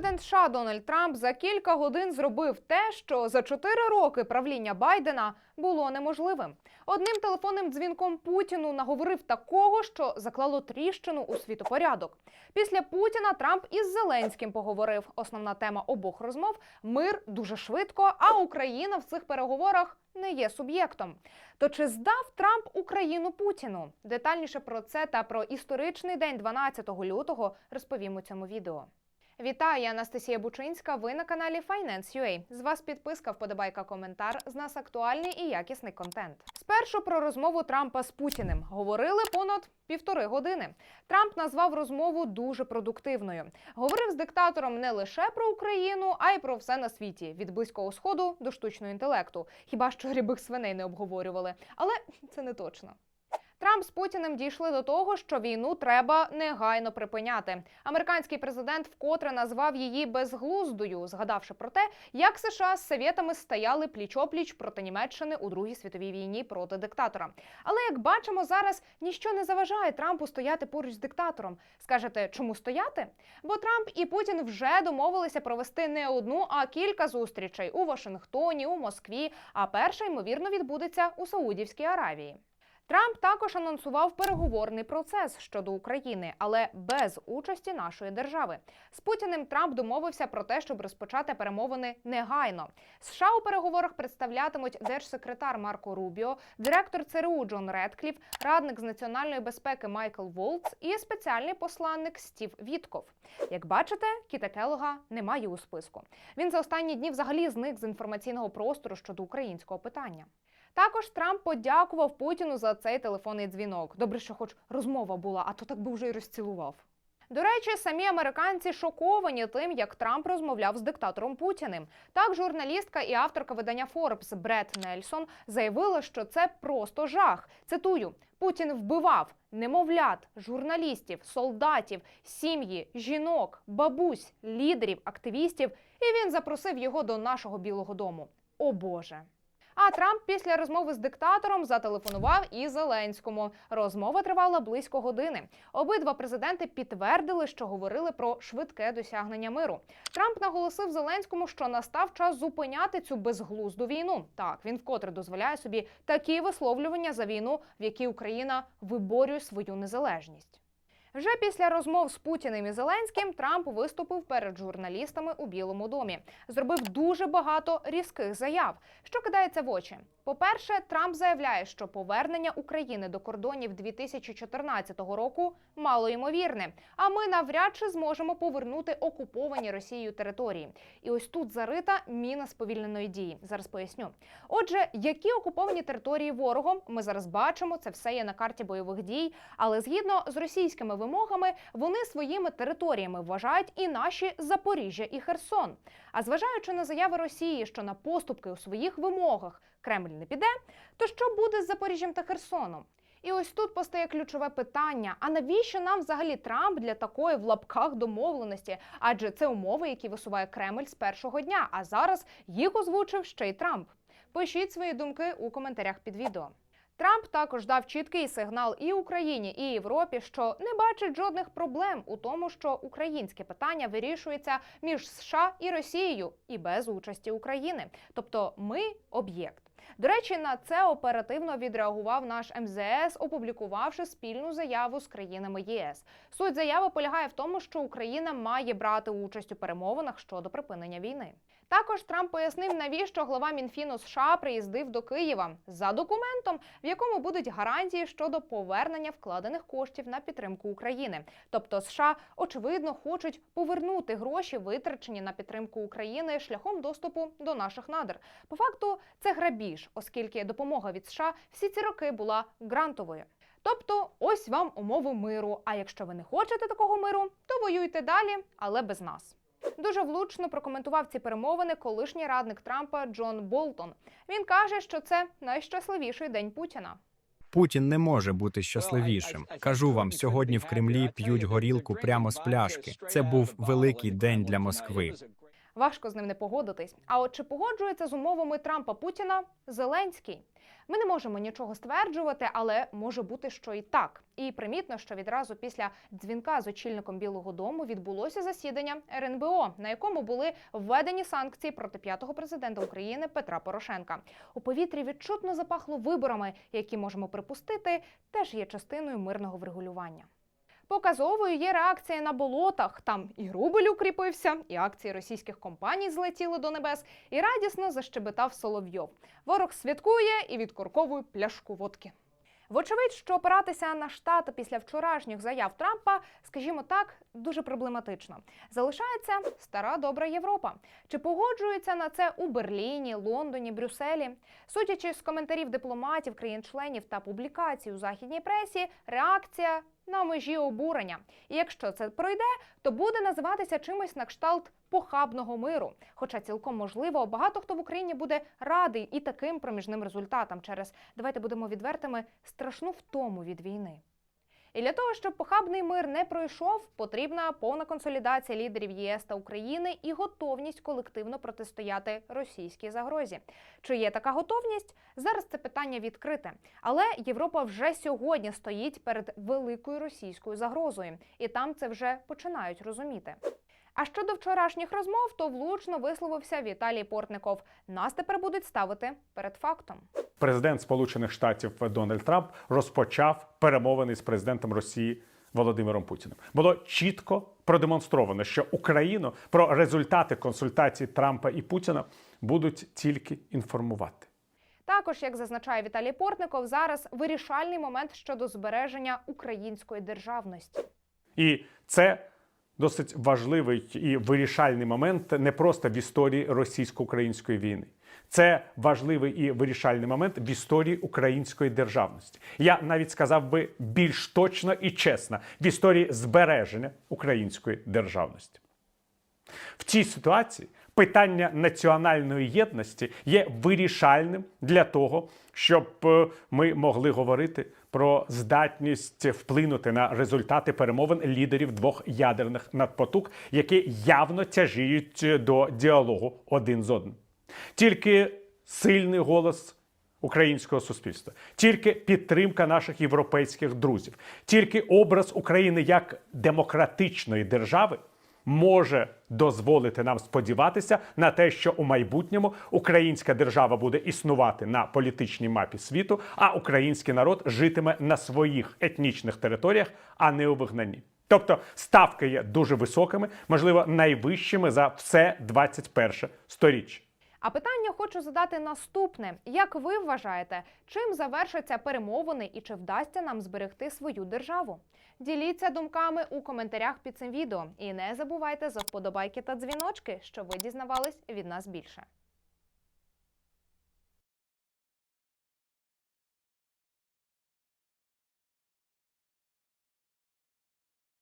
Президент США Дональд Трамп за кілька годин зробив те, що за чотири роки правління Байдена було неможливим. Одним телефонним дзвінком Путіну наговорив такого, що заклало тріщину у світопорядок. Після Путіна Трамп із Зеленським поговорив. Основна тема обох розмов мир дуже швидко, а Україна в цих переговорах не є суб'єктом. То чи здав Трамп Україну Путіну? Детальніше про це та про історичний день 12 лютого розповім у цьому відео. Вітаю, я Анастасія Бучинська. Ви на каналі Finance.ua. З вас підписка, вподобайка, коментар. З нас актуальний і якісний контент. Спершу про розмову Трампа з Путіним говорили понад півтори години. Трамп назвав розмову дуже продуктивною. Говорив з диктатором не лише про Україну, а й про все на світі від близького сходу до штучного інтелекту. Хіба що рябих свиней не обговорювали, але це не точно. Трамп з Путіним дійшли до того, що війну треба негайно припиняти. Американський президент вкотре назвав її безглуздою, згадавши про те, як США з совєтами стояли пліч-опліч проти Німеччини у Другій світовій війні проти диктатора. Але як бачимо, зараз ніщо не заважає Трампу стояти поруч з диктатором. Скажете, чому стояти? Бо Трамп і Путін вже домовилися провести не одну, а кілька зустрічей у Вашингтоні, у Москві. А перша ймовірно відбудеться у Саудівській Аравії. Трамп також анонсував переговорний процес щодо України, але без участі нашої держави. З Путіним Трамп домовився про те, щоб розпочати перемовини негайно. США у переговорах представлятимуть держсекретар Марко Рубіо, директор ЦРУ Джон Редкліф, радник з національної безпеки Майкл Волц і спеціальний посланник Стів Вітков. Як бачите, Кіта Келога немає у списку. Він за останні дні взагалі зник з інформаційного простору щодо українського питання. Також Трамп подякував Путіну за цей телефонний дзвінок. Добре, що хоч розмова була, а то так би вже й розцілував. До речі, самі американці шоковані тим, як Трамп розмовляв з диктатором Путіним. Так, журналістка і авторка видання Forbes Бред Нельсон заявила, що це просто жах. Цитую: Путін вбивав немовлят, журналістів, солдатів, сім'ї, жінок, бабусь, лідерів, активістів, і він запросив його до нашого Білого Дому. О Боже! А Трамп після розмови з диктатором зателефонував і Зеленському. Розмова тривала близько години. Обидва президенти підтвердили, що говорили про швидке досягнення миру. Трамп наголосив Зеленському, що настав час зупиняти цю безглузду війну. Так він вкотре дозволяє собі такі висловлювання за війну, в якій Україна виборює свою незалежність. Вже після розмов з Путіним і Зеленським Трамп виступив перед журналістами у Білому домі. Зробив дуже багато різких заяв, що кидається в очі. По-перше, Трамп заявляє, що повернення України до кордонів 2014 року малоймовірне, а ми навряд чи зможемо повернути окуповані Росією території. І ось тут зарита міна сповільненої дії. Зараз поясню. Отже, які окуповані території ворогом, ми зараз бачимо, це все є на карті бойових дій. Але згідно з російськими вимогами, вони своїми територіями вважають і наші Запоріжжя і Херсон. А зважаючи на заяви Росії, що на поступки у своїх вимогах Кремль не піде, то що буде з Запоріжжям та Херсоном? І ось тут постає ключове питання: а навіщо нам взагалі Трамп для такої в лапках домовленості? Адже це умови, які висуває Кремль з першого дня. А зараз їх озвучив ще й Трамп. Пишіть свої думки у коментарях під відео. Трамп також дав чіткий сигнал і Україні, і Європі, що не бачить жодних проблем у тому, що українське питання вирішується між США і Росією і без участі України. Тобто, ми об'єкт. До речі, на це оперативно відреагував наш МЗС, опублікувавши спільну заяву з країнами ЄС. Суть заяви полягає в тому, що Україна має брати участь у перемовинах щодо припинення війни. Також Трамп пояснив, навіщо глава Мінфіну США приїздив до Києва за документом, в якому будуть гарантії щодо повернення вкладених коштів на підтримку України. Тобто, США очевидно хочуть повернути гроші, витрачені на підтримку України шляхом доступу до наших надр. По факту це грабіж, оскільки допомога від США всі ці роки була грантовою. Тобто, ось вам умови миру. А якщо ви не хочете такого миру, то воюйте далі, але без нас. Дуже влучно прокоментував ці перемовини колишній радник Трампа Джон Болтон. Він каже, що це найщасливіший день Путіна. Путін не може бути щасливішим. Кажу вам, сьогодні в Кремлі п'ють горілку прямо з пляшки. Це був великий день для Москви. Важко з ним не погодитись. А от чи погоджується з умовами Трампа Путіна Зеленський? Ми не можемо нічого стверджувати, але може бути, що і так. І примітно, що відразу після дзвінка з очільником Білого Дому відбулося засідання РНБО, на якому були введені санкції проти п'ятого президента України Петра Порошенка. У повітрі відчутно запахло виборами, які можемо припустити, теж є частиною мирного врегулювання. Показовою є реакція на болотах. Там і рубль укріпився, і акції російських компаній злетіли до небес, і радісно защебетав Соловйов. Ворог святкує і відкорковує пляшку водки. Вочевидь, що опиратися на штати після вчорашніх заяв Трампа, скажімо так, дуже проблематично. Залишається стара добра Європа. Чи погоджуються на це у Берліні, Лондоні, Брюсселі? Судячи з коментарів дипломатів, країн-членів та публікацій у західній пресі, реакція на межі обурення. І якщо це пройде, то буде називатися чимось на кшталт похабного миру. Хоча цілком можливо, багато хто в Україні буде радий і таким проміжним результатам через давайте будемо відвертими страшну втому від війни. І для того, щоб похабний мир не пройшов, потрібна повна консолідація лідерів ЄС та України і готовність колективно протистояти російській загрозі. Чи є така готовність? Зараз це питання відкрите. Але Європа вже сьогодні стоїть перед великою російською загрозою, і там це вже починають розуміти. А щодо вчорашніх розмов, то влучно висловився Віталій Портников. Нас тепер будуть ставити перед фактом. Президент Сполучених Штатів Дональд Трамп розпочав перемовини з президентом Росії Володимиром Путіним. Було чітко продемонстровано, що Україну про результати консультацій Трампа і Путіна будуть тільки інформувати. Також, як зазначає Віталій Портников, зараз вирішальний момент щодо збереження української державності. І це досить важливий і вирішальний момент не просто в історії російсько-української війни. Це важливий і вирішальний момент в історії української державності. Я навіть сказав би більш точно і чесно в історії збереження української державності. В цій ситуації питання національної єдності є вирішальним для того, щоб е, ми могли говорити про здатність вплинути на результати перемовин лідерів двох ядерних надпотуг, які явно тяжіють до діалогу один з одним. Тільки сильний голос українського суспільства, тільки підтримка наших європейських друзів, тільки образ України як демократичної держави може дозволити нам сподіватися на те, що у майбутньому українська держава буде існувати на політичній мапі світу, а український народ житиме на своїх етнічних територіях, а не у вигнанні. Тобто ставки є дуже високими, можливо, найвищими за все 21 сторіччя. А питання хочу задати наступне: як ви вважаєте, чим завершаться перемовини і чи вдасться нам зберегти свою державу? Діліться думками у коментарях під цим відео і не забувайте за вподобайки та дзвіночки, щоб ви дізнавались від нас більше.